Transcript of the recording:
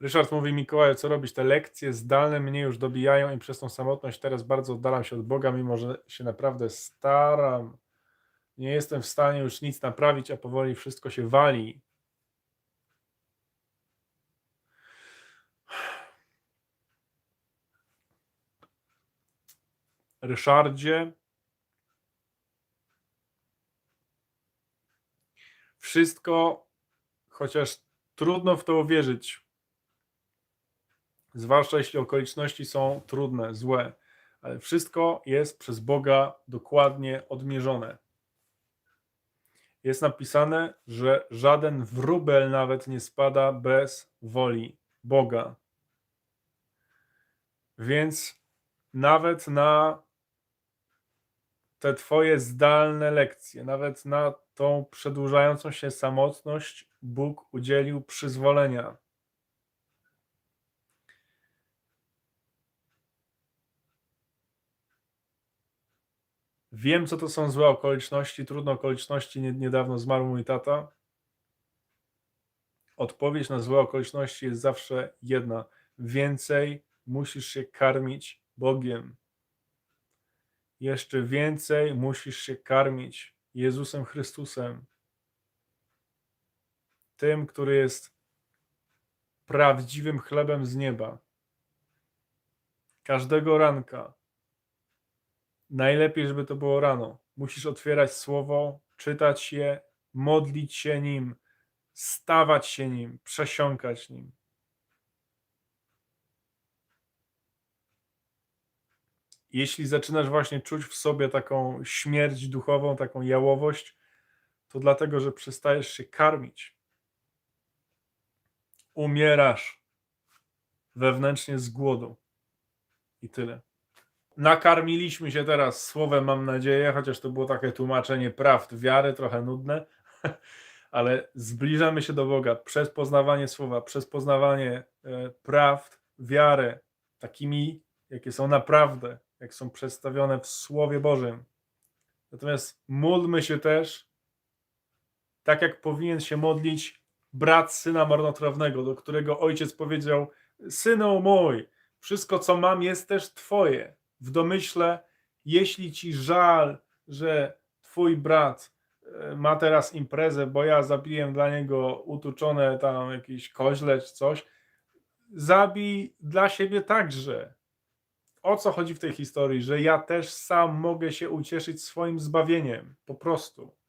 Ryszard mówi Mikołaju, co robić? Te lekcje zdalne mnie już dobijają i przez tą samotność teraz bardzo oddalam się od Boga, mimo że się naprawdę staram. Nie jestem w stanie już nic naprawić, a powoli wszystko się wali. Ryszardzie, wszystko, chociaż trudno w to uwierzyć, zwłaszcza jeśli okoliczności są trudne, złe, ale wszystko jest przez Boga dokładnie odmierzone. Jest napisane, że żaden wróbel nawet nie spada bez woli Boga. Więc nawet na te Twoje zdalne lekcje, nawet na tą przedłużającą się samotność, Bóg udzielił przyzwolenia. Wiem, co to są złe okoliczności, trudne okoliczności. Nie- Niedawno zmarł mój tata. Odpowiedź na złe okoliczności jest zawsze jedna: więcej musisz się karmić Bogiem. Jeszcze więcej musisz się karmić Jezusem Chrystusem. Tym, który jest prawdziwym chlebem z nieba. Każdego ranka. Najlepiej, żeby to było rano. Musisz otwierać słowo, czytać je, modlić się nim, stawać się nim, przesiąkać nim. Jeśli zaczynasz właśnie czuć w sobie taką śmierć duchową, taką jałowość, to dlatego, że przestajesz się karmić. Umierasz wewnętrznie z głodu. I tyle. Nakarmiliśmy się teraz słowem, mam nadzieję, chociaż to było takie tłumaczenie prawd wiary, trochę nudne, ale zbliżamy się do Boga przez poznawanie słowa, przez poznawanie e, prawd wiary, takimi, jakie są naprawdę, jak są przedstawione w Słowie Bożym. Natomiast módlmy się też, tak jak powinien się modlić brat syna marnotrawnego, do którego ojciec powiedział: Synu mój, wszystko co mam jest też Twoje. W domyśle, jeśli ci żal, że Twój brat e, ma teraz imprezę, bo ja zabiłem dla niego utuczone tam jakieś koźle czy coś, zabij dla siebie także. O co chodzi w tej historii? Że ja też sam mogę się ucieszyć swoim zbawieniem. Po prostu.